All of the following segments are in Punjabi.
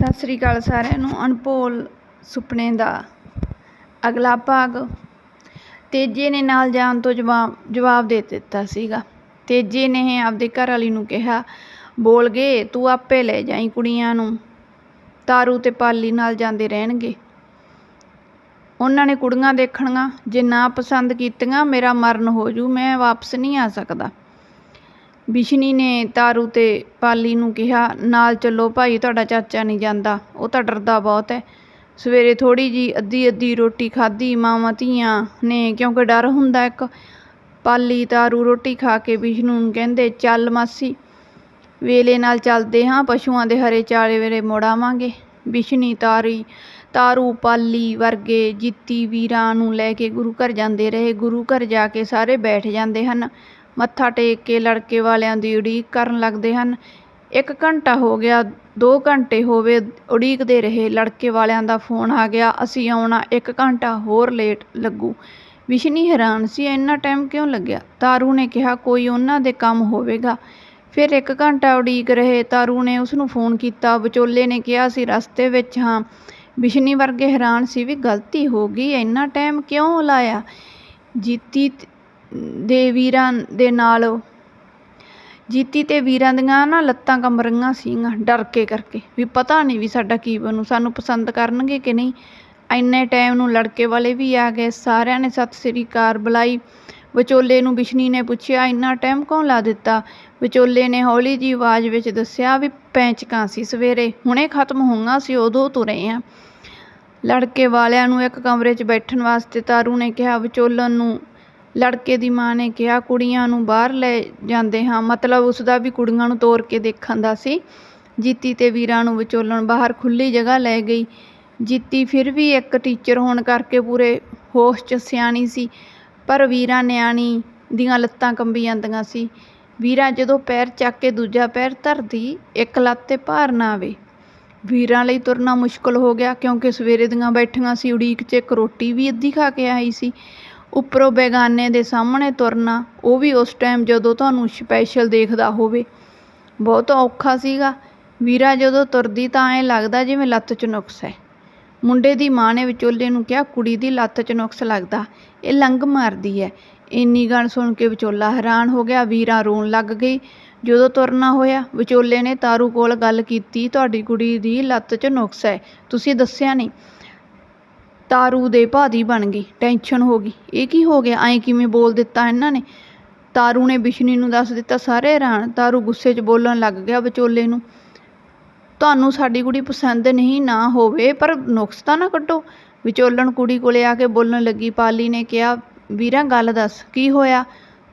ਸਤਿ ਸ੍ਰੀ ਅਕਾਲ ਸਾਰਿਆਂ ਨੂੰ, ਅਨਪੋਲ ਸੁਪਨੇ ਦਾ ਅਗਲਾ ਭਾਗ। ਤੇਜੇ ਨੇ ਨਾਲ ਜਾਣ ਤੋਂ ਜਵਾਬ ਜਵਾਬ ਦੇ ਦਿੱਤਾ ਸੀਗਾ। ਤੇਜੇ ਨੇ ਆਪਦੇ ਘਰ ਵਾਲੀ ਨੂੰ ਕਿਹਾ, ਬੋਲ ਗਏ ਤੂੰ ਆਪੇ ਲੈ ਜਾਈ ਕੁੜੀਆਂ ਨੂੰ। ਤਾਰੂ ਤੇ ਪਾਲੀ ਨਾਲ ਜਾਂਦੇ ਰਹਿਣਗੇ। ਉਹਨਾਂ ਨੇ ਕੁੜੀਆਂ ਦੇਖਣੀਆਂ, ਜੇ ਨਾ ਪਸੰਦ ਕੀਤੀਆਂ, ਮੇਰਾ ਮਰਨ ਹੋ ਜੂ, ਮੈਂ ਵਾਪਸ ਨਹੀਂ ਆ ਸਕਦਾ। ਬਿਸ਼ਨੀ ਨੇ ਤਾਰੂ ਤੇ ਪਾਲੀ ਨੂੰ ਕਿਹਾ, ਨਾਲ ਚੱਲੋ ਭਾਈ, ਤੁਹਾਡਾ ਚਾਚਾ ਨਹੀਂ ਜਾਂਦਾ। ਉਹ ਤਾਂ ਡਰਦਾ ਬਹੁਤ ਹੈ। ਸਵੇਰੇ ਥੋੜ੍ਹੀ ਜਿਹੀ ਅੱਧੀ ਅੱਧੀ ਰੋਟੀ ਖਾਧੀ, ਮਾਵਾਂ ਧੀਆਂ ਨੇ ਕਿਉਂਕਿ ਡਰ ਹੁੰਦਾ ਇੱਕ। ਪਾਲੀ ਤਾਰੂ ਰੋਟੀ ਖਾ ਕੇ ਬਿਸ਼ਨੂੰ ਨੂੰ ਕਹਿੰਦੇ, ਚੱਲ ਮਾਸੀ, ਵੇਲੇ ਨਾਲ ਚੱਲਦੇ ਹਾਂ, ਪਸ਼ੂਆਂ ਦੇ ਹਰੇ ਚਾਰੇ ਵੇਲੇ ਮੁੜ ਆਵਾਂਗੇ ਬਿਸ਼ਨੀ ਤਾਰੀ, ਤਾਰੂ ਪਾਲੀ ਵਰਗੇ ਜਿੱਤੀ ਵੀਰਾਂ ਨੂੰ ਲੈ ਕੇ ਗੁਰੂ ਘਰ ਜਾਂਦੇ ਰਹੇ। ਗੁਰੂ ਘਰ ਜਾ ਕੇ ਸਾਰੇ ਬੈਠ ਜਾਂਦੇ ਹਨ। ਮੱਥਾ ਟੇਕ ਕੇ ਲੜਕੇ ਵਾਲਿਆਂ ਦੀ ਉਡੀਕ ਕਰਨ ਲੱਗਦੇ ਹਨ। ਇੱਕ ਘੰਟਾ ਹੋ ਗਿਆ, ਦੋ ਘੰਟੇ ਹੋਵੇ ਉਡੀਕਦੇ ਰਹੇ। ਲੜਕੇ ਵਾਲਿਆਂ ਦਾ ਫੋਨ ਆ ਗਿਆ, ਅਸੀਂ ਆਉਣਾ, ਇੱਕ ਘੰਟਾ ਹੋਰ ਲੇਟ ਲੱਗੂ। ਵਿਸ਼ਨੀ ਹੈਰਾਨ ਸੀ, ਇੰਨਾ ਟਾਈਮ ਕਿਉਂ ਲੱਗਿਆ? ਤਾਰੂ ਨੇ ਕਿਹਾ, ਕੋਈ ਉਹਨਾਂ ਦੇ ਕੰਮ ਹੋਵੇਗਾ। ਫਿਰ ਇੱਕ ਘੰਟਾ ਉਡੀਕ ਰਹੇ, ਤਾਰੂ ਨੇ ਉਸ ਨੂੰ ਫੋਨ ਕੀਤਾ। ਵਿਚੋਲੇ ਨੇ ਕਿਹਾ ਸੀ ਰਸਤੇ ਵਿੱਚ ਹਾਂ। ਵਿਸ਼ਨੀ ਵਰਗੇ ਹੈਰਾਨ ਸੀ ਵੀ, ਗਲਤੀ ਹੋ ਗਈ, ਇੰਨਾ ਟਾਈਮ ਕਿਉਂ ਲਾਇਆ? ਜੀਤੀ ਦੇ ਵੀਰਾਂ ਦੇ ਨਾਲ ਜੀਤੀ ਅਤੇ ਵੀਰਾਂ ਦੀਆਂ ਨਾ ਲੱਤਾਂ ਕੰਬ ਰਹੀਆਂ ਸੀਗੀਆਂ ਡਰ ਕੇ ਕਰਕੇ ਵੀ ਪਤਾ ਨਹੀਂ ਵੀ ਸਾਡਾ ਕੀ ਬਣੂ, ਸਾਨੂੰ ਪਸੰਦ ਕਰਨਗੇ ਕਿ ਨਹੀਂ। ਇੰਨੇ ਟਾਈਮ ਨੂੰ ਲੜਕੇ ਵਾਲੇ ਵੀ ਆ ਗਏ, ਸਾਰਿਆਂ ਨੇ ਸਤਿ ਸ੍ਰੀ ਅਕਾਲ ਬੁਲਾਈ। ਵਿਚੋਲੇ ਨੂੰ ਬਿਸ਼ਨੀ ਨੇ ਪੁੱਛਿਆ, ਇੰਨਾ ਟਾਈਮ ਕੌਣ ਲਾ ਦਿੱਤਾ? ਵਿਚੋਲੇ ਨੇ ਹੌਲੀ ਜੀ ਆਵਾਜ਼ ਵਿੱਚ ਦੱਸਿਆ ਵੀ ਪੈਂਚਕਾਂ ਸੀ ਸਵੇਰੇ, ਹੁਣੇ ਖਤਮ ਹੋਈਆਂ ਸੀ, ਉਦੋਂ ਤੁਰੇ ਆ। ਲੜਕੇ ਵਾਲਿਆਂ ਨੂੰ ਇੱਕ ਕਮਰੇ 'ਚ ਬੈਠਣ ਵਾਸਤੇ ਤਾਰੂ ਨੇ ਕਿਹਾ, ਵਿਚੋਲਨ ਨੂੰ ਲੜਕੇ ਦੀ ਮਾਂ ਨੇ ਕਿਹਾ, ਕੁੜੀਆਂ ਨੂੰ ਬਾਹਰ ਲੈ ਜਾਂਦੇ ਹਾਂ। ਮਤਲਬ ਉਸਦਾ ਵੀ ਕੁੜੀਆਂ ਨੂੰ ਤੋਰ ਕੇ ਦੇਖਣ ਦਾ ਸੀ। ਜੀਤੀ ਤੇ ਵੀਰਾਂ ਨੂੰ ਵਿਚੋਲਣ ਬਾਹਰ ਖੁੱਲ੍ਹੀ ਜਗ੍ਹਾ ਲੈ ਗਈ। ਜੀਤੀ ਫਿਰ ਵੀ ਇੱਕ ਟੀਚਰ ਹੋਣ ਕਰਕੇ ਪੂਰੇ ਹੋਸ਼ 'ਚ ਸਿਆਣੀ ਸੀ, ਪਰ ਵੀਰਾਂ ਨਿਆਣੀ ਦੀਆਂ ਲੱਤਾਂ ਕੰਬੀ ਜਾਂਦੀਆਂ ਸੀ। ਵੀਰਾਂ ਜਦੋਂ ਪੈਰ ਚੱਕ ਕੇ ਦੂਜਾ ਪੈਰ ਧਰਦੀ, ਇੱਕ ਲੱਤ 'ਤੇ ਭਾਰ ਨਾ ਆਵੇ। ਵੀਰਾਂ ਲਈ ਤੁਰਨਾ ਮੁਸ਼ਕਲ ਹੋ ਗਿਆ, ਕਿਉਂਕਿ ਸਵੇਰੇ ਦੀਆਂ ਬੈਠੀਆਂ ਸੀ, ਉਡੀਕ 'ਚ ਇੱਕ ਰੋਟੀ ਵੀ ਅੱਧੀ ਖਾ ਕੇ ਆਈ ਸੀ। ਉੱਪਰੋਂ ਬੇਗਾਨੇ ਦੇ ਸਾਹਮਣੇ ਤੁਰਨਾ, ਉਹ ਵੀ ਉਸ ਟਾਈਮ ਜਦੋਂ ਤੁਹਾਨੂੰ ਸਪੈਸ਼ਲ ਦੇਖਦਾ ਹੋਵੇ। ਬਹੁਤ ਔਖਾ ਸੀਗਾ। ਵੀਰਾ ਜਦੋਂ ਤੁਰਦੀ ਤਾਂ ਐਂ ਲੱਗਦਾ ਜਿਵੇਂ ਲੱਤ 'ਚ ਨੁਕਸ ਹੈ। ਮੁੰਡੇ ਦੀ ਮਾਂ ਨੇ ਵਿਚੋਲੇ ਨੂੰ ਕਿਹਾ, ਕੁੜੀ ਦੀ ਲੱਤ 'ਚ ਨੁਕਸ ਲੱਗਦਾ। ਇਹ ਲੰਗ ਮਾਰਦੀ ਹੈ। ਇੰਨੀ ਗੱਲ ਸੁਣ ਕੇ ਵਿਚੋਲਾ ਹੈਰਾਨ ਹੋ ਗਿਆ। ਵੀਰਾ ਰੋਣ ਲੱਗ ਗਈ। ਜਦੋਂ ਤੁਰਨਾ ਹੋਇਆ, ਵਿਚੋਲੇ ਨੇ ਤਾਰੂ ਕੋਲ ਗੱਲ ਕੀਤੀ, ਤੁਹਾਡੀ ਕੁੜੀ ਦੀ ਲੱਤ 'ਚ ਨੁਕਸ ਹੈ। ਤੁਸੀਂ ਦੱਸਿਆ ਨਹੀਂ। ਤਾਰੂ ਦੇ ਭਾਦੀ ਬਣ ਗਈ ਟੈਨਸ਼ਨ ਹੋ ਗਈ। ਇਹ ਕੀ ਹੋ ਗਿਆ? ਐਂ ਕਿਵੇਂ ਬੋਲ ਦਿੱਤਾ ਇਹਨਾਂ ਨੇ? ਤਾਰੂ ਨੇ ਬਿਸ਼ਨੀ ਨੂੰ ਦੱਸ ਦਿੱਤਾ, ਸਾਰੇ ਹੈਰਾਨ, ਤਾਰੂ ਗੁੱਸੇ 'ਚ ਬੋਲਣ ਲੱਗ ਗਿਆ ਵਿਚੋਲੇ ਨੂੰ। ਤੁਹਾਨੂੰ ਸਾਡੀ ਕੁੜੀ ਪਸੰਦ ਨਹੀਂ ਨਾ ਹੋਵੇ, ਪਰ ਨੁਕਸ ਤਾਂ ਨਾ ਕੱਢੋ। ਵਿਚੋਲਣ ਕੁੜੀ ਕੋਲੇ ਆ ਕੇ ਬੋਲਣ ਲੱਗੀ। ਪਾਲੀ ਨੇ ਕਿਹਾ, ਵੀਰਾਂ, ਗੱਲ ਦੱਸ, ਕੀ ਹੋਇਆ?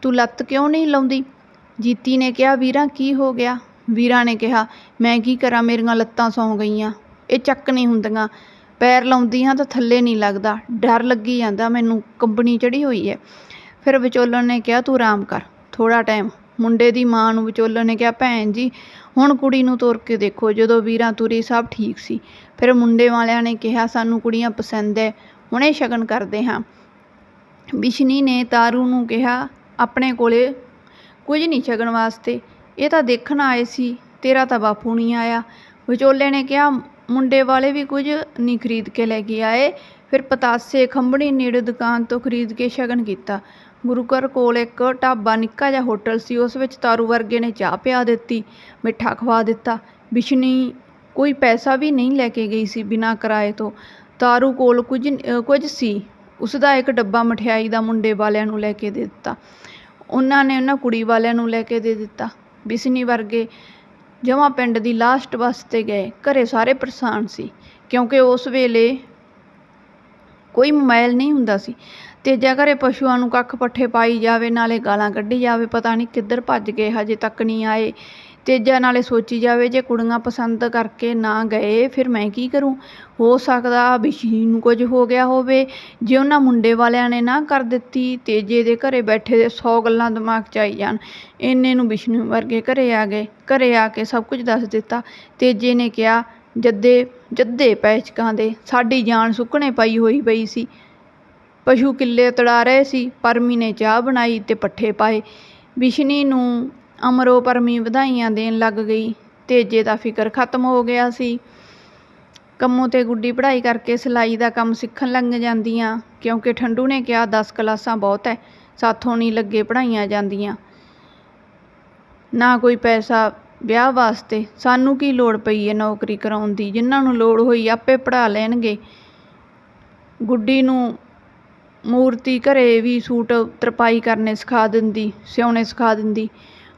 ਤੂੰ ਲੱਤ ਕਿਉਂ ਨਹੀਂ ਲਾਉਂਦੀ? ਜੀਤੀ ਨੇ ਕਿਹਾ, ਵੀਰਾਂ, ਕੀ ਹੋ ਗਿਆ? ਵੀਰਾਂ ਨੇ ਕਿਹਾ, ਮੈਂ ਕੀ ਕਰਾਂ? ਮੇਰੀਆਂ ਲੱਤਾਂ ਸੌਂ ਗਈਆਂ। ਇਹ ਚੱਕ ਨਹੀਂ ਹੁੰਦੀਆਂ। ਪੈਰ ਲਾਉਂਦੀ ਹਾਂ ਤਾਂ ਥੱਲੇ ਨਹੀਂ ਲੱਗਦਾ। ਡਰ ਲੱਗੀ ਜਾਂਦਾ ਮੈਨੂੰ, ਕੰਬਣੀ ਚੜ੍ਹੀ ਹੋਈ ਹੈ। ਫਿਰ ਵਿਚੋਲਣ ਨੇ ਕਿਹਾ, ਤੂੰ ਆਰਾਮ ਕਰ, ਥੋੜ੍ਹਾ ਟਾਈਮ ਮੁੰਡੇ ਦੀ ਮਾਂ ਨੂੰ ਵਿਚੋਲਣ ਨੇ ਕਿਹਾ, ਭੈਣ ਜੀ, ਹੁਣ ਕੁੜੀ ਨੂੰ ਤੋਰ ਕੇ ਦੇਖੋ, ਜਦੋਂ ਵੀਰਾਂ ਤੁਰੀ ਸਭ ਠੀਕ ਸੀ। ਫਿਰ ਮੁੰਡੇ ਵਾਲਿਆਂ ਨੇ ਕਿਹਾ, ਸਾਨੂੰ ਕੁੜੀਆਂ ਪਸੰਦ ਹੈ ਹੁਣੇ ਸ਼ਗਨ ਕਰਦੇ ਹਾਂ। ਬਿਸ਼ਨੀ ਨੇ ਤਾਰੂ ਨੂੰ ਕਿਹਾ, ਆਪਣੇ ਕੋਲੇ ਕੁਝ ਨਹੀਂ ਸ਼ਗਨ ਵਾਸਤੇ, ਇਹ ਤਾਂ ਦੇਖਣ ਆਏ ਸੀ, ਤੇਰਾ ਤਾਂ ਬਾਪੂ ਨਹੀਂ ਆਇਆ। ਵਿਚੋਲੇ ਨੇ ਕਿਹਾ ਮੁੰਡੇ ਵਾਲੇ ਵੀ ਕੁਝ ਨਹੀਂ ਖਰੀਦ ਕੇ ਲੈ ਕੇ ਆਏ। ਫਿਰ ਪਤਾਸੇ, ਖੰਭਣੀ, ਨੇੜੇ ਦੁਕਾਨ ਤੋਂ ਖਰੀਦ ਕੇ ਸ਼ਗਨ ਕੀਤਾ। ਗੁਰੂ ਘਰ ਕੋਲ ਇੱਕ ਢਾਬਾ ਨਿੱਕਾ ਜਿਹਾ ਹੋਟਲ ਸੀ, ਉਸ ਵਿੱਚ ਤਾਰੂ ਵਰਗੇ ਨੇ ਚਾਹ ਪਿਆ ਦਿੱਤੀ, ਮਿੱਠਾ ਖਵਾ ਦਿੱਤਾ। ਬਿਸ਼ਨੀ ਕੋਈ ਪੈਸਾ ਵੀ ਨਹੀਂ ਲੈ ਕੇ ਗਈ ਸੀ ਬਿਨਾਂ ਕਿਰਾਏ ਤੋਂ। ਤਾਰੂ ਕੋਲ ਕੁਝ ਕੁਝ ਸੀ ਉਸ ਦਾ ਇੱਕ ਡੱਬਾ ਮਠਿਆਈ ਦਾ ਮੁੰਡੇ ਵਾਲਿਆਂ ਨੂੰ ਲੈ ਕੇ ਦੇ ਦਿੱਤਾ। ਉਹਨਾਂ ਨੇ ਉਹਨਾਂ ਕੁੜੀ ਵਾਲਿਆਂ ਨੂੰ ਲੈ ਕੇ ਦੇ ਦਿੱਤਾ। ਬਿਸ਼ਨੀ ਵਰਗੇ ਜਮਾਂ ਪਿੰਡ ਦੀ ਲਾਸਟ ਬੱਸ 'ਤੇ ਗਏ। ਘਰੇ ਸਾਰੇ ਪਰੇਸ਼ਾਨ ਸੀ, ਕਿਉਂਕਿ ਉਸ ਵੇਲੇ ਕੋਈ ਮੋਬਾਈਲ ਨਹੀਂ ਹੁੰਦਾ ਸੀ। ਤੇਜਾ ਘਰੇ ਪਸ਼ੂਆਂ ਨੂੰ ਕੱਖ ਪੱਠੇ ਪਾਈ ਜਾਵੇ, ਨਾਲੇ ਗਾਲਾਂ ਕੱਢੀ ਜਾਵੇ, ਪਤਾ ਨਹੀਂ ਕਿੱਧਰ ਭੱਜ ਗਏ, ਹਜੇ ਤੱਕ ਨਹੀਂ ਆਏ। ਤੇਜਾ ਨਾਲੇ ਸੋਚੀ ਜਾਵੇ, ਜੇ ਕੁੜੀਆਂ ਪਸੰਦ ਕਰਕੇ ਨਾ ਗਏ, ਫਿਰ ਮੈਂ ਕੀ ਕਰੂੰ? ਹੋ ਸਕਦਾ ਬਿਸ਼ੀ ਨੂੰ ਕੁਝ ਹੋ ਗਿਆ ਹੋਵੇ। ਜੇ ਉਹਨਾਂ ਮੁੰਡੇ ਵਾਲਿਆਂ ਨੇ ਨਾ ਕਰ ਦਿੱਤੀ, ਤੇਜੇ ਦੇ ਘਰੇ ਬੈਠੇ ਦੇ ਸੌ ਗੱਲਾਂ ਦਿਮਾਗ 'ਚ ਆਈ ਜਾਣ। ਇੰਨੇ ਨੂੰ ਵਿਸ਼ਨੂੰ ਵਰਗੇ ਘਰੇ ਆ ਗਏ। ਘਰੇ ਆ ਕੇ ਸਭ ਕੁਝ ਦੱਸ ਦਿੱਤਾ। ਤੇਜੇ ਨੇ ਕਿਹਾ, ਜੱਦੇ ਜੱਦੇ ਪੈਚਕਾਂ ਦੇ, ਸਾਡੀ ਜਾਨ ਸੁੱਕਣੇ ਪਈ ਹੋਈ ਪਈ ਸੀ। ਪਸ਼ੂ ਕਿੱਲੇ ਤੜਾ ਰਹੇ ਸੀ, ਪਰਮੀ ਨੇ ਚਾਹ ਬਣਾਈ ਤੇ ਪੱਠੇ ਪਾਏ। ਵਿਸ਼ਨੀ ਨੂੰ ਅਮਰੋ ਪਰਮੀ ਵਧਾਈਆਂ ਦੇਣ ਲੱਗ ਗਈ। ਤੇਜੇ ਦਾ ਫਿਕਰ ਖਤਮ ਹੋ ਗਿਆ ਸੀ। ਕੰਮੋਂ ਤੇ ਗੁੱਡੀ ਪੜ੍ਹਾਈ ਕਰਕੇ ਸਿਲਾਈ ਦਾ ਕੰਮ ਸਿੱਖਣ ਲੱਗ ਜਾਂਦੀਆਂ, ਕਿਉਂਕਿ ਠੰਡੂ ਨੇ ਕਿਹਾ 10 ਕਲਾਸਾਂ ਬਹੁਤ ਹੈ ਸਾਥੋਂ ਨਹੀਂ ਲੱਗੇ ਪੜ੍ਹਾਈਆਂ ਜਾਂਦੀਆਂ। ਨਾ ਕੋਈ ਪੈਸਾ ਵਿਆਹ ਵਾਸਤੇ, ਸਾਨੂੰ ਕੀ ਲੋੜ ਪਈ ਹੈ ਨੌਕਰੀ ਕਰਾਉਣ ਦੀ, ਜਿਨ੍ਹਾਂ ਨੂੰ ਲੋੜ ਹੋਈ ਆਪੇ ਪੜ੍ਹਾ ਲੈਣਗੇ। ਗੁੱਡੀ ਨੂੰ ਮੂਰਤੀ ਘਰੇ ਵੀ ਸੂਟ ਤਰਪਾਈ ਕਰਨੇ ਸਿਖਾ ਦਿੰਦੀ, ਸਿਉਣੇ ਸਿਖਾ ਦਿੰਦੀ।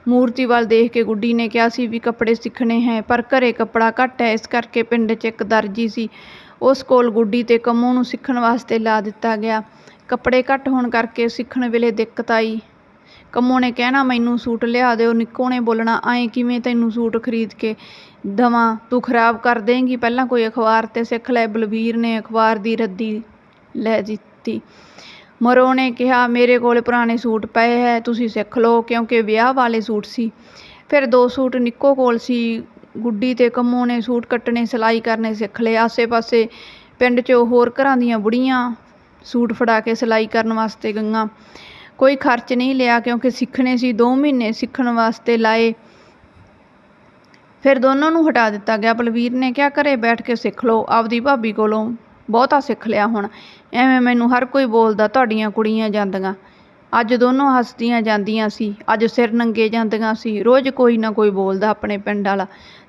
ਮੂਰਤੀ ਵੱਲ ਦੇਖ ਕੇ ਗੁੱਡੀ ਨੇ ਕਿਹਾ ਸੀ ਵੀ ਕੱਪੜੇ ਸਿੱਖਣੇ ਹੈ, ਪਰ ਘਰੇ ਕੱਪੜਾ ਘੱਟ ਹੈ, ਇਸ ਕਰਕੇ ਪਿੰਡ 'ਚ ਇੱਕ ਦਰਜੀ ਸੀ। ਉਸ ਕੋਲ ਗੁੱਡੀ ਤੇ ਕੰਮੋਂ ਨੂੰ ਸਿੱਖਣ ਵਾਸਤੇ ਲਾ ਦਿੱਤਾ ਗਿਆ। ਕੱਪੜੇ ਘੱਟ ਹੋਣ ਕਰਕੇ ਸਿੱਖਣ ਵੇਲੇ ਦਿੱਕਤ ਆਈ। ਕੰਮੋਂ ਨੇ ਕਹਿਣਾ, ਮੈਨੂੰ ਸੂਟ ਲਿਆ ਦਿਓ, ਨਿੱਕੋ ਨੇ ਬੋਲਣਾ ਐਂ ਕਿਵੇਂ ਤੈਨੂੰ ਸੂਟ ਖਰੀਦ ਕੇ ਦਵਾਂ? ਤੂੰ ਖਰਾਬ ਕਰ ਦੇਂਗੀ। ਪਹਿਲਾਂ ਕੋਈ ਅਖਬਾਰ ਤੇ ਸਿੱਖ ਲੈ। ਬਲਵੀਰ ਨੇ ਅਖਬਾਰ ਦੀ ਰੱਦੀ ਲੈ ਦਿੱਤੀ। ਮਰੋ ਨੇ ਕਿਹਾ, ਮੇਰੇ ਕੋਲ ਪੁਰਾਣੇ ਸੂਟ ਪਏ ਹੈ, ਤੁਸੀਂ ਸਿੱਖ ਲਓ, ਕਿਉਂਕਿ ਵਿਆਹ ਵਾਲੇ ਸੂਟ ਸੀ। ਫਿਰ ਦੋ ਸੂਟ ਨਿੱਕੋ ਕੋਲ ਸੀ, ਗੁੱਡੀ ਤੇ ਕੰਮੋ ਨੇ ਸੂਟ ਕੱਟਣੇ, ਸਿਲਾਈ ਕਰਨੇ ਸਿੱਖ ਲਏ। ਆਸੇ-ਪਾਸੇ ਪਿੰਡ 'ਚੋਂ ਹੋਰ ਘਰਾਂ ਦੀਆਂ ਬੁੜੀਆਂ ਸੂਟ ਫੜਾ ਕੇ ਸਿਲਾਈ ਕਰਨ ਵਾਸਤੇ ਗਈਆਂ। ਕੋਈ ਖਰਚ ਨਹੀਂ ਲਿਆ, ਕਿਉਂਕਿ ਸਿੱਖਣੇ ਸੀ 2 ਮਹੀਨੇ ਸਿੱਖਣ ਵਾਸਤੇ ਲਾਏ। ਫਿਰ ਦੋਨੋਂ ਨੂੰ ਹਟਾ ਦਿੱਤਾ ਗਿਆ। ਬਲਵੀਰ ਨੇ ਕਿਹਾ, ਘਰੇ ਬੈਠ ਕੇ ਸਿੱਖ ਲਓ, ਆਪਦੀ ਭਾਬੀ ਕੋਲੋਂ ਬਹੁਤਾ ਸਿੱਖ ਲਿਆ ਹੁਣ। ਐਵੇਂ ਮੈਨੂੰ ਹਰ ਕੋਈ ਬੋਲਦਾ, ਤੁਹਾਡੀਆਂ ਕੁੜੀਆਂ ਜਾਂਦੀਆਂ। ਅੱਜ ਦੋਨੋਂ ਹੱਸਦੀਆਂ ਜਾਂਦੀਆਂ ਸੀ। ਅੱਜ ਸਿਰ ਨੰਗੇ ਜਾਂਦੀਆਂ ਸੀ। ਰੋਜ਼ ਕੋਈ ਨਾ ਕੋਈ ਬੋਲਦਾ ਆਪਣੇ ਪਿੰਡ ਵਾਲਾ।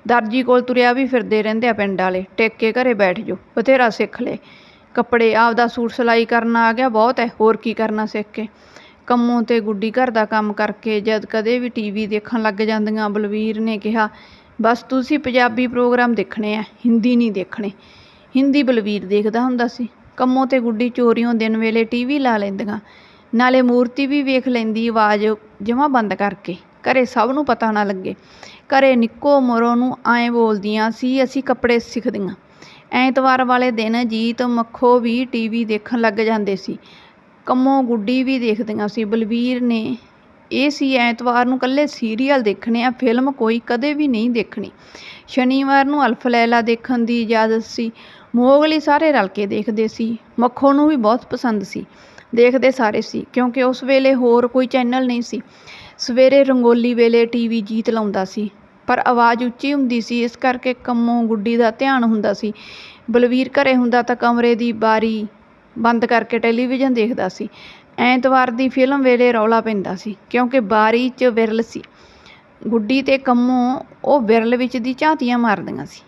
ਦਰਜੀ ਕੋਲ ਤੁਰਿਆ ਵੀ ਫਿਰਦੇ ਰਹਿੰਦੇ ਆ ਪਿੰਡ ਵਾਲੇ। ਟੇਕ ਕੇ ਘਰੇ ਬੈਠ ਜਾਓ। ਬਥੇਰਾ ਸਿੱਖ ਲਏ। ਕੱਪੜੇ, ਆਪਦਾ ਸੂਟ ਸਿਲਾਈ ਕਰਨਾ ਆ ਗਿਆ ਬਹੁਤ ਹੈ ਹੋਰ ਕੀ ਕਰਨਾ ਸਿੱਖ ਕੇ? ਕੰਮੋਂ ਤੇ ਗੁੱਡੀ ਘਰ ਦਾ ਕੰਮ ਕਰਕੇ ਜਦ ਕਦੇ ਵੀ ਟੀਵੀ ਦੇਖਣ ਲੱਗ ਜਾਂਦੀਆਂ। ਬਲਵੀਰ ਨੇ ਕਿਹਾ, ਬਸ ਤੁਸੀਂ ਪੰਜਾਬੀ ਪ੍ਰੋਗਰਾਮ ਦੇਖਣੇ ਆ ਹਿੰਦੀ ਨਹੀਂ ਦੇਖਣੇ। ਹਿੰਦੀ ਬਲਵੀਰ ਦੇਖਦਾ ਹੁੰਦਾ ਸੀ। ਕੰਮੋਂ ਤੇ ਗੁੱਡੀ ਚੋਰੀਓਂ ਦਿਨ ਵੇਲੇ ਟੀਵੀ ਲਾ ਲੈਂਦੀਆਂ। ਨਾਲੇ ਮੂਰਤੀ ਵੀ ਵੇਖ ਲੈਂਦੀ ਆਵਾਜ਼ ਜਮਾਂ ਬੰਦ ਕਰਕੇ। ਘਰੇ ਸਭ ਨੂੰ ਪਤਾ ਨਾ ਲੱਗੇ। ਘਰੇ ਨਿੱਕੋ ਮੋਰੋ ਨੂੰ ਐਂ ਬੋਲਦੀਆਂ ਸੀ, ਅਸੀਂ ਕੱਪੜੇ ਸਿੱਖਦੀਆਂ। ਐਤਵਾਰ ਵਾਲੇ ਦਿਨ ਜੀਤ ਮੱਖੋ ਵੀ ਟੀਵੀ ਦੇਖਣ ਲੱਗ ਜਾਂਦੇ ਸੀ। ਕੰਮੋਂ ਗੁੱਡੀ ਵੀ ਦੇਖਦੀਆਂ ਸੀ। ਬਲਵੀਰ ਨੇ ਇਹ ਸੀ, ਐਤਵਾਰ ਨੂੰ ਕੱਲੇ ਸੀਰੀਅਲ ਦੇਖਣੇ ਆ ਫਿਲਮ ਕੋਈ ਕਦੇ ਵੀ ਨਹੀਂ ਦੇਖਣੀ। ਸ਼ਨੀਵਾਰ ਨੂੰ ਅਲਫ ਲੈਲਾ ਦੇਖਣ ਦੀ ਇਜਾਜ਼ਤ ਸੀ। ਮੋਗਲੀ ਸਾਰੇ ਰਲ ਕੇ ਦੇਖਦੇ ਸੀ। ਮੱਖੋ ਨੂੰ ਵੀ ਬਹੁਤ ਪਸੰਦ ਸੀ। ਦੇਖਦੇ ਸਾਰੇ ਸੀ, ਕਿਉਂਕਿ ਉਸ ਵੇਲੇ ਹੋਰ ਕੋਈ ਚੈਨਲ ਨਹੀਂ ਸੀ। ਸਵੇਰੇ ਰੰਗੋਲੀ ਵੇਲੇ ਟੀਵੀ ਜੀਤ ਲਾਉਂਦਾ ਸੀ, ਪਰ ਆਵਾਜ਼ ਉੱਚੀ ਹੁੰਦੀ ਸੀ, ਇਸ ਕਰਕੇ ਕੰਮੋਂ ਗੁੱਡੀ ਦਾ ਧਿਆਨ ਹੁੰਦਾ ਸੀ। ਬਲਵੀਰ ਘਰੇ ਹੁੰਦਾ ਤਾਂ ਕਮਰੇ ਦੀ ਬਾਰੀ ਬੰਦ ਕਰਕੇ ਟੈਲੀਵਿਜ਼ਨ ਦੇਖਦਾ ਸੀ। ਐਤਵਾਰ ਦੀ ਫਿਲਮ ਵੇਲੇ ਰੌਲਾ ਪੈਂਦਾ ਸੀ, ਕਿਉਂਕਿ ਬਾਰੀ 'ਚ ਵਿਰਲ ਸੀ। ਗੁੱਡੀ ਤੇ ਕੰਮੋਂ ਉਹ ਵਿਰਲ ਵਿੱਚ ਦੀ ਝਾਤੀਆਂ ਮਾਰਦੀਆਂ ਸੀ।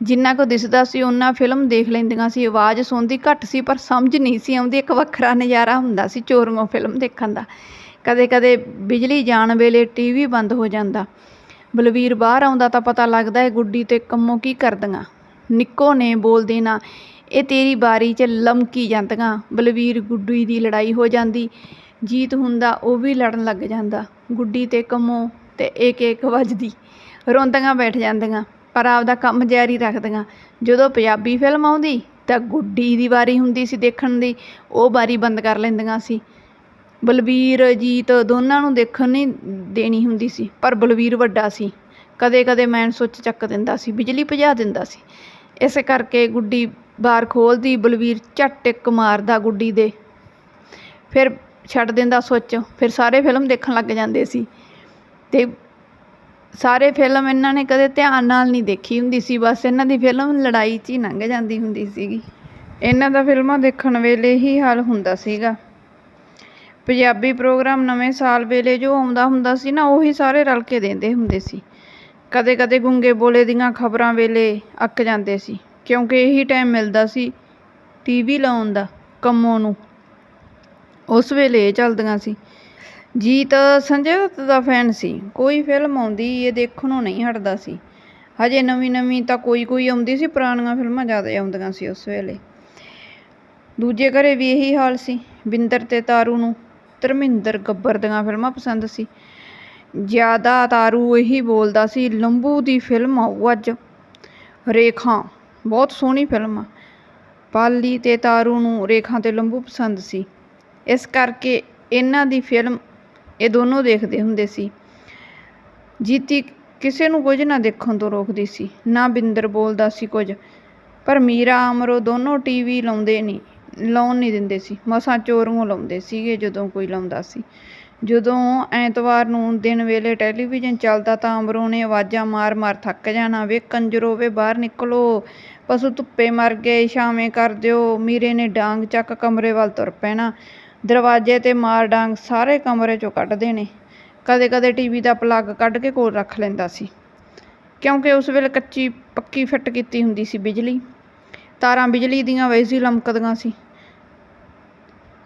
ਜਿੰਨਾ ਕੁ ਦਿਸਦਾ ਸੀ ਉਹਨਾਂ ਫਿਲਮ ਦੇਖ ਲੈਂਦੀਆਂ ਸੀ। ਆਵਾਜ਼ ਸੁਣਦੀ ਘੱਟ ਸੀ, ਪਰ ਸਮਝ ਨਹੀਂ ਸੀ ਆਉਂਦੀ। ਇੱਕ ਵੱਖਰਾ ਨਜ਼ਾਰਾ ਹੁੰਦਾ ਸੀ ਚੋਰੀਆਂ ਫਿਲਮ ਦੇਖਣ ਦਾ। ਕਦੇ ਕਦੇ ਬਿਜਲੀ ਜਾਣ ਵੇਲੇ ਟੀਵੀ ਬੰਦ ਹੋ ਜਾਂਦਾ। ਬਲਵੀਰ ਬਾਹਰ ਆਉਂਦਾ ਤਾਂ ਪਤਾ ਲੱਗਦਾ ਇਹ ਗੁੱਡੀ ਤੇ ਕੰਮੋਂ ਕੀ ਕਰਦੀਆਂ। ਨਿੱਕੋ ਨੇ ਬੋਲ ਦੇਣਾ, ਇਹ ਤੇਰੀ ਬਾਰੀ 'ਚ ਲਮਕੀ ਜਾਂਦੀਆਂ। ਬਲਵੀਰ ਗੁੱਡੀ ਦੀ ਲੜਾਈ ਹੋ ਜਾਂਦੀ। ਜੀਤ ਹੁੰਦਾ, ਉਹ ਵੀ ਲੜਨ ਲੱਗ ਜਾਂਦਾ। ਗੁੱਡੀ ਤੇ ਕੰਮੋਂ ਤੇ ਇੱਕ ਇੱਕ ਵੱਜਦੀ। ਰੋਂਦੀਆਂ ਬੈਠ ਜਾਂਦੀਆਂ। ਪਰ ਆਪਦਾ ਕੰਮ ਜਾਰੀ ਰੱਖਦੀਆਂ। ਜਦੋਂ ਪੰਜਾਬੀ ਫਿਲਮ ਆਉਂਦੀ, ਤਾਂ ਗੁੱਡੀ ਦੀ ਵਾਰੀ ਹੁੰਦੀ ਸੀ ਦੇਖਣ ਦੀ, ਉਹ ਵਾਰੀ ਬੰਦ ਕਰ ਲੈਂਦੀਆਂ ਸੀ। ਬਲਵੀਰ ਅਜੀਤ ਦੋਨਾਂ ਨੂੰ ਦੇਖਣ ਨਹੀਂ ਦੇਣੀ ਹੁੰਦੀ ਸੀ, ਪਰ ਬਲਵੀਰ ਵੱਡਾ ਸੀ। ਕਦੇ ਕਦੇ ਮੈਨ ਸੁੱਚ ਚੱਕ ਦਿੰਦਾ ਸੀ, ਬਿਜਲੀ ਭਜਾ ਦਿੰਦਾ ਸੀ। ਇਸ ਕਰਕੇ ਗੁੱਡੀ ਬਾਰ ਖੋਲਦੀ ਬਲਵੀਰ ਝੱਟ ਇੱਕ ਮਾਰਦਾ ਗੁੱਡੀ ਦੇ। ਫਿਰ ਛੱਡ ਦਿੰਦਾ ਸੁੱਚ, ਫਿਰ ਸਾਰੇ ਫਿਲਮ ਦੇਖਣ ਲੱਗ ਜਾਂਦੇ ਸੀ। ਤੇ ਸਾਰੇ ਫਿਲਮ ਇਹਨਾਂ ਨੇ ਕਦੇ ਧਿਆਨ ਨਾਲ ਨਹੀਂ ਦੇਖੀ ਹੁੰਦੀ ਸੀ, ਬਸ ਇਹਨਾਂ ਦੀ ਫਿਲਮ ਲੜਾਈ 'ਚ ਹੀ ਲੰਘ ਜਾਂਦੀ ਹੁੰਦੀ ਸੀਗੀ। ਇਹਨਾਂ ਦਾ ਫਿਲਮਾਂ ਦੇਖਣ ਵੇਲੇ ਹੀ ਹਾਲ ਹੁੰਦਾ ਸੀਗਾ। ਪੰਜਾਬੀ ਪ੍ਰੋਗਰਾਮ ਨਵੇਂ ਸਾਲ ਵੇਲੇ ਜੋ ਆਉਂਦਾ ਹੁੰਦਾ ਸੀ ਨਾ, ਉਹੀ ਸਾਰੇ ਰਲ ਕੇ ਦਿੰਦੇ ਹੁੰਦੇ ਸੀ। ਕਦੇ ਕਦੇ ਗੁੰਗੇ ਬੋਲੇ ਦੀਆਂ ਖਬਰਾਂ ਵੇਲੇ ਅੱਕ ਜਾਂਦੇ ਸੀ, ਕਿਉਂਕਿ ਇਹੀ ਟਾਈਮ ਮਿਲਦਾ ਸੀ ਟੀਵੀ ਲਾਉਣ ਦਾ, ਕੰਮੋਂ ਨੂੰ। ਉਸ ਵੇਲੇ ਇਹ ਚੱਲਦੀਆਂ ਸੀ ਜੀਤ ਸੰਜੇ ਦੱਤ ਦਾ ਫੈਨ ਸੀ। ਕੋਈ ਫਿਲਮ ਆਉਂਦੀ, ਇਹ ਦੇਖਣੋਂ ਨਹੀਂ ਹਟਦਾ ਸੀ। ਹਜੇ ਨਵੀਂ ਨਵੀਂ ਤਾਂ ਕੋਈ ਕੋਈ ਆਉਂਦੀ ਸੀ, ਪੁਰਾਣੀਆਂ ਫਿਲਮਾਂ ਜ਼ਿਆਦਾ ਆਉਂਦੀਆਂ ਸੀ ਉਸ ਵੇਲੇ। ਦੂਜੇ ਘਰੇ ਵੀ ਇਹੀ ਹਾਲ ਸੀ। ਬਿੰਦਰ ਤੇ ਤਾਰੂ ਨੂੰ ਧਰਮਿੰਦਰ ਗੱਬਰ ਦੀਆਂ ਫਿਲਮਾਂ ਪਸੰਦ ਸੀ। ਜ਼ਿਆਦਾ ਤਾਰੂ ਇਹੀ ਬੋਲਦਾ ਸੀ, ਲੰਬੂ ਦੀ ਫਿਲਮ ਆਊ ਅੱਜ। ਰੇਖਾਂ, ਬਹੁਤ ਸੋਹਣੀ ਫਿਲਮ ਆ। ਪਾਲੀ ਤੇ ਤਾਰੂ ਨੂੰ ਰੇਖਾਂ ਤੇ ਲੰਬੂ ਪਸੰਦ ਸੀ। ਇਸ ਕਰਕੇ ਇਹਨਾਂ ਦੀ ਫਿਲਮ ਇਹ ਦੋਨੋਂ ਦੇਖਦੇ ਹੁੰਦੇ ਸੀ। ਜੀਤੀ ਕਿਸੇ ਨੂੰ ਕੁਝ ਨਾ ਦੇਖਣ ਤੋਂ ਰੋਕਦੀ ਸੀ। ਨਾ ਬਿੰਦਰ ਬੋਲਦਾ ਸੀ ਕੁਝ ਪਰ ਮੀਰਾ ਅਮਰੋ ਦੋਨੋਂ ਟੀਵੀ ਲਾਉਂਦੇ ਨਹੀਂ ਲਾਉਣ ਨਹੀਂ ਦਿੰਦੇ ਸੀ। ਮਸਾਂ ਚੋਰੋਂ ਲਾਉਂਦੇ ਸੀਗੇ ਜਦੋਂ ਕੋਈ ਲਾਉਂਦਾ ਸੀ। ਜਦੋਂ ਐਤਵਾਰ ਨੂੰ ਦਿਨ ਵੇਲੇ ਟੈਲੀਵਿਜ਼ਨ ਚੱਲਦਾ ਤਾਂ ਅਮਰੋਂ ਨੇ ਆਵਾਜ਼ਾਂ ਮਾਰ-ਮਾਰ ਥੱਕ ਜਾਣਾ, ਵੇ ਕੰਜਰੋ ਵੇ ਬਾਹਰ ਨਿਕਲੋ, ਪਸ਼ੂ ਧੁੱਪੇ ਮਰ ਗਏ, ਛਾਵੇਂ ਕਰ ਦਿਓ। ਮੀਰੇ ਨੇ ਡਾਂਗ ਚੱਕ ਕਮਰੇ ਵੱਲ ਤੁਰ ਪੈਣਾ, ਦਰਵਾਜ਼ੇ 'ਤੇ ਮਾਰ ਡਾਂਗ ਸਾਰੇ ਕਮਰੇ 'ਚੋਂ ਕੱਢਦੇ ਨੇ ਕਦੇ-ਕਦੇ ਟੀਵੀ ਦਾ ਪਲੱਗ ਕੱਢ ਕੇ ਕੋਲ ਰੱਖ ਲੈਂਦਾ ਸੀ, ਕਿਉਂਕਿ ਉਸ ਵੇਲੇ ਕੱਚੀ ਪੱਕੀ ਫਿੱਟ ਕੀਤੀ ਹੁੰਦੀ ਸੀ ਬਿਜਲੀ। ਤਾਰਾਂ ਬਿਜਲੀ ਦੀਆਂ ਵੈਸੇ ਲਮਕਦੀਆਂ ਸੀ।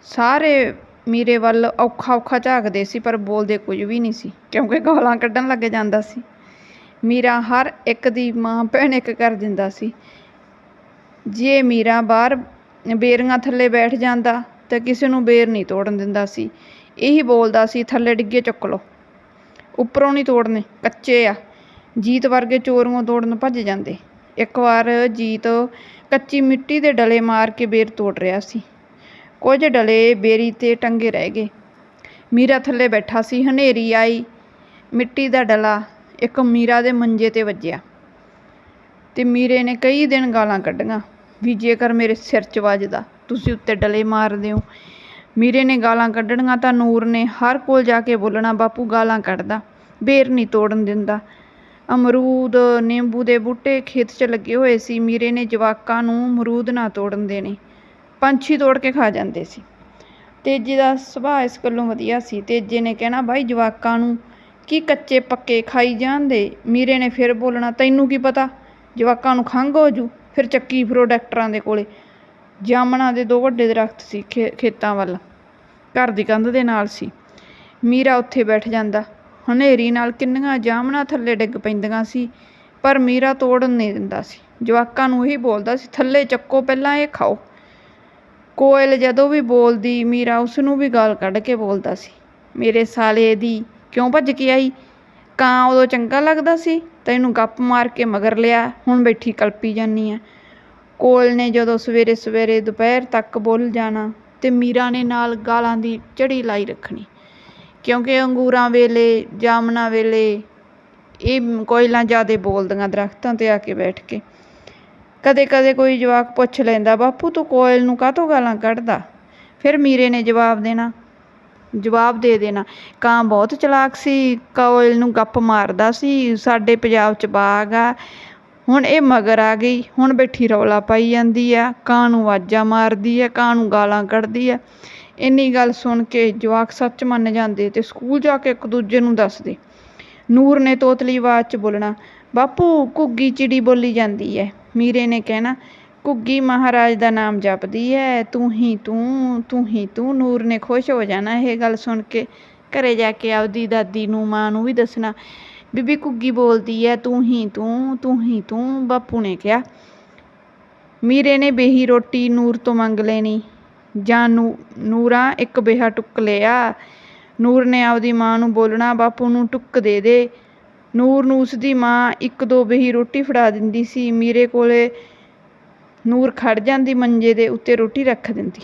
ਸਾਰੇ ਮੀਰੇ ਵੱਲ ਔਖਾ-ਔਖਾ ਝਾਕਦੇ ਸੀ ਪਰ ਬੋਲਦੇ ਕੁਝ ਵੀ ਨਹੀਂ ਸੀ, ਕਿਉਂਕਿ ਗਾਲਾਂ ਕੱਢਣ ਲੱਗ ਜਾਂਦਾ ਸੀ। ਮੀਰਾ ਹਰ ਇੱਕ ਦੀ ਮਾਂ ਭੈਣ ਇੱਕ ਕਰ ਦਿੰਦਾ ਸੀ। ਜੇ ਮੀਰਾ ਬਾਹਰ ਬੇਰੀਆਂ ਥੱਲੇ ਬੈਠ ਜਾਂਦਾ ਤਾਂ ਕਿਸੇ ਨੂੰ ਬੇਰ ਨਹੀਂ ਤੋੜਨ ਦਿੰਦਾ ਸੀ। ਇਹੀ ਬੋਲਦਾ ਸੀ, ਥੱਲੇ ਡਿੱਗੇ ਚੁੱਕ ਲਓ, ਉੱਪਰੋਂ ਨਹੀਂ ਤੋੜਨੇ, ਕੱਚੇ ਆ। ਜੀਤ ਵਰਗੇ ਚੋਰੋਂ ਤੋੜਨ ਭੱਜ ਜਾਂਦੇ। ਇੱਕ ਵਾਰ ਜੀਤ ਕੱਚੀ ਮਿੱਟੀ ਦੇ ਡਲੇ ਮਾਰ ਕੇ ਬੇਰ ਤੋੜ ਰਿਹਾ ਸੀ। ਕੁਝ ਡਲੇ ਬੇਰੀ 'ਤੇ ਟੰਗੇ ਰਹਿ ਗਏ। ਮੀਰਾ ਥੱਲੇ ਬੈਠਾ ਸੀ, ਹਨੇਰੀ ਆਈ, ਮਿੱਟੀ ਦਾ ਡਲਾ ਇੱਕ ਮੀਰਾ ਦੇ ਮੰਜੇ 'ਤੇ ਵੱਜਿਆ ਤੇ ਮੀਰੇ ਨੇ ਕਈ ਦਿਨ ਗਾਲਾਂ ਕੱਢੀਆਂ ਵੀ ਜੇਕਰ ਮੇਰੇ ਸਿਰ 'ਚ ਵੱਜਦਾ, ਤੁਸੀਂ ਉੱਤੇ ਡਲੇ ਮਾਰਦੇ ਹੋ। ਮੀਰੇ ਨੇ ਗਾਲਾਂ ਕੱਢਣੀਆਂ ਤਾਂ ਨੂਰ ਨੇ ਹਰ ਕੋਲ ਜਾ ਕੇ ਬੋਲਣਾ, ਬਾਪੂ ਗਾਲਾਂ ਕੱਢਦਾ, ਬੇਰ ਨਹੀਂ ਤੋੜਨ ਦਿੰਦਾ। ਅਮਰੂਦ, ਨਿੰਬੂ ਦੇ ਬੂਟੇ ਖੇਤ 'ਚ ਲੱਗੇ ਹੋਏ ਸੀ। ਮੀਰੇ ਨੇ ਜਵਾਕਾਂ ਨੂੰ ਅਮਰੂਦ ਨਾ ਤੋੜਨ ਦੇਣੇ, ਪੰਛੀ ਤੋੜ ਕੇ ਖਾ ਜਾਂਦੇ ਸੀ। ਤੇਜੇ ਦਾ ਸੁਭਾਅ ਇਸ ਗੱਲੋਂ ਵਧੀਆ ਸੀ। ਤੇਜੇ ਨੇ ਕਹਿਣਾ, ਬਾਈ ਜਵਾਕਾਂ ਨੂੰ ਕੀ ਕੱਚੇ ਪੱਕੇ ਖਾਈ ਜਾਣ ਦੇ। ਮੀਰੇ ਨੇ ਫਿਰ ਬੋਲਣਾ, ਤੈਨੂੰ ਕੀ ਪਤਾ, ਜਵਾਕਾਂ ਨੂੰ ਖੰਘ ਹੋ ਜੂ, ਫਿਰ ਚੱਕੀ ਫਿਰੋ ਡਾਕਟਰਾਂ ਦੇ ਕੋਲੇ। ਜਾਮਣਾ ਦੇ ਦੋ ਵੱਡੇ ਦਰਖਤ ਸੀ ਖੇਤਾਂ ਵੱਲ, ਘਰ ਦੀ ਕੰਧ ਦੇ ਨਾਲ ਸੀ। ਮੀਰਾ ਉੱਥੇ ਬੈਠ ਜਾਂਦਾ। ਹਨੇਰੀ ਨਾਲ ਕਿੰਨੀਆਂ ਜਾਮਣਾ ਥੱਲੇ ਡਿੱਗ ਪੈਂਦੀਆਂ ਸੀ, ਪਰ ਮੀਰਾ ਤੋੜਨ ਨਹੀਂ ਦਿੰਦਾ ਸੀ। ਜਵਾਕਾਂ ਨੂੰ ਇਹੀ ਬੋਲਦਾ ਸੀ, ਥੱਲੇ ਚੱਕੋ ਪਹਿਲਾਂ ਇਹ ਖਾਓ। ਕੋਇਲ ਜਦੋਂ ਵੀ ਬੋਲਦੀ, ਮੀਰਾ ਉਸਨੂੰ ਵੀ ਗਾਲ ਕੱਢ ਕੇ ਬੋਲਦਾ ਸੀ, ਮੇਰੇ ਸਾਲੇ ਦੀ ਕਿਉਂ ਭੱਜ ਕੇ ਆਈ? ਕਾਂ ਉਦੋਂ ਚੰਗਾ ਲੱਗਦਾ ਸੀ, ਤੈਨੂੰ ਗੱਪ ਮਾਰ ਕੇ ਮਗਰ ਲਿਆ, ਹੁਣ ਬੈਠੀ ਕਲਪੀ ਜਾਂਦੀ ਆਂ। ਕੋਇਲ ਨੇ ਜਦੋਂ ਸਵੇਰੇ-ਸਵੇਰੇ ਦੁਪਹਿਰ ਤੱਕ ਬੋਲ ਜਾਣਾ ਤੇ ਮੀਰਾ ਨੇ ਨਾਲ ਗਾਲਾਂ ਦੀ ਝੜੀ ਲਾਈ ਰੱਖਣੀ, ਕਿਉਂਕਿ ਅੰਗੂਰਾਂ ਵੇਲੇ, ਜਾਮਣਾਂ ਵੇਲੇ ਇਹ ਕੋਇਲਾਂ ਜ਼ਿਆਦੇ ਬੋਲਦੀਆਂ ਦਰਖਤਾਂ 'ਤੇ ਆ ਕੇ ਬੈਠ ਕੇ। ਕਦੇ-ਕਦੇ ਕੋਈ ਜਵਾਕ ਪੁੱਛ ਲੈਂਦਾ, ਬਾਪੂ ਤੂੰ ਕੋਇਲ ਨੂੰ ਕਾਹਤੋਂ ਗਾਲਾਂ ਕੱਢਦਾ? ਫਿਰ ਮੀਰੇ ਨੇ ਜਵਾਬ ਦੇਣਾ ਜਵਾਬ ਦੇ ਦੇਣਾ, ਕਾਂ ਬਹੁਤ ਚਲਾਕ ਸੀ, ਕੋਇਲ ਨੂੰ ਗੱਪ ਮਾਰਦਾ ਸੀ, ਸਾਡੇ ਪੰਜਾਬ 'ਚ ਬਾਗ ਆ, ਹੁਣ ਇਹ ਮਗਰ ਆ ਗਈ, ਹੁਣ ਬੈਠੀ ਰੌਲਾ ਪਾਈ ਜਾਂਦੀ ਆ, ਕਾਂ ਨੂੰ ਆਵਾਜ਼ਾਂ ਮਾਰਦੀ ਆ, ਕਾਂ ਨੂੰ ਗਾਲਾਂ ਕੱਢਦੀ ਆ। ਇੰਨੀ ਗੱਲ ਸੁਣ ਕੇ ਜਵਾਕ ਸੱਚ ਮੰਨ ਜਾਂਦੇ ਤੇ ਸਕੂਲ ਜਾ ਕੇ ਇੱਕ ਦੂਜੇ ਨੂੰ ਦੱਸਦੇ। ਨੂਰ ਨੇ ਤੋਤਲੀ ਆਵਾਜ਼ 'ਚ ਬੋਲਣਾ, ਬਾਪੂ ਘੁੱਗੀ ਚਿੜੀ ਬੋਲੀ ਜਾਂਦੀ ਐ। ਮੀਰੇ ਨੇ ਕਹਿਣਾ, ਘੁੱਗੀ ਮਹਾਰਾਜ ਦਾ ਨਾਮ ਜਪਦੀ ਐ, ਤੂੰ ਹੀ ਤੂੰ, ਤੂੰ ਹੀ ਤੂੰ। ਨੂਰ ਨੇ ਖੁਸ਼ ਹੋ ਜਾਣਾ ਇਹ ਗੱਲ ਸੁਣ ਕੇ। ਘਰੇ ਜਾ ਕੇ ਆਪਦੀ ਦਾਦੀ ਨੂੰ, ਮਾਂ ਨੂੰ ਵੀ ਦੱਸਣਾ, ਬੀਬੀ ਘੁੱਗੀ ਬੋਲਦੀ ਹੈ ਤੂੰ ਹੀ ਤੂੰ, ਤੂੰ ਹੀ ਤੂੰ। ਬਾਪੂ ਨੇ ਕਿਹਾ। ਮੀਰੇ ਨੇ ਬੇਹੀ ਰੋਟੀ ਨੂਰ ਤੋਂ ਮੰਗ ਲੈਣੀ ਜਾਂ ਨੂਰਾਂ ਇੱਕ ਬੇਹਾ ਟੁੱਕ ਲਿਆ। ਨੂਰ ਨੇ ਆਪਦੀ ਮਾਂ ਨੂੰ ਬੋਲਣਾ, ਬਾਪੂ ਨੂੰ ਟੁੱਕ ਦੇ ਦੇ। ਨੂਰ ਨੂੰ ਉਸਦੀ ਮਾਂ ਇੱਕ-ਦੋ ਬੇਹੀ ਰੋਟੀ ਫੜਾ ਦਿੰਦੀ ਸੀ। ਮੀਰੇ ਕੋਲੇ ਨੂਰ ਖੜ ਜਾਂਦੀ, ਮੰਜੇ ਦੇ ਉੱਤੇ ਰੋਟੀ ਰੱਖ ਦਿੰਦੀ।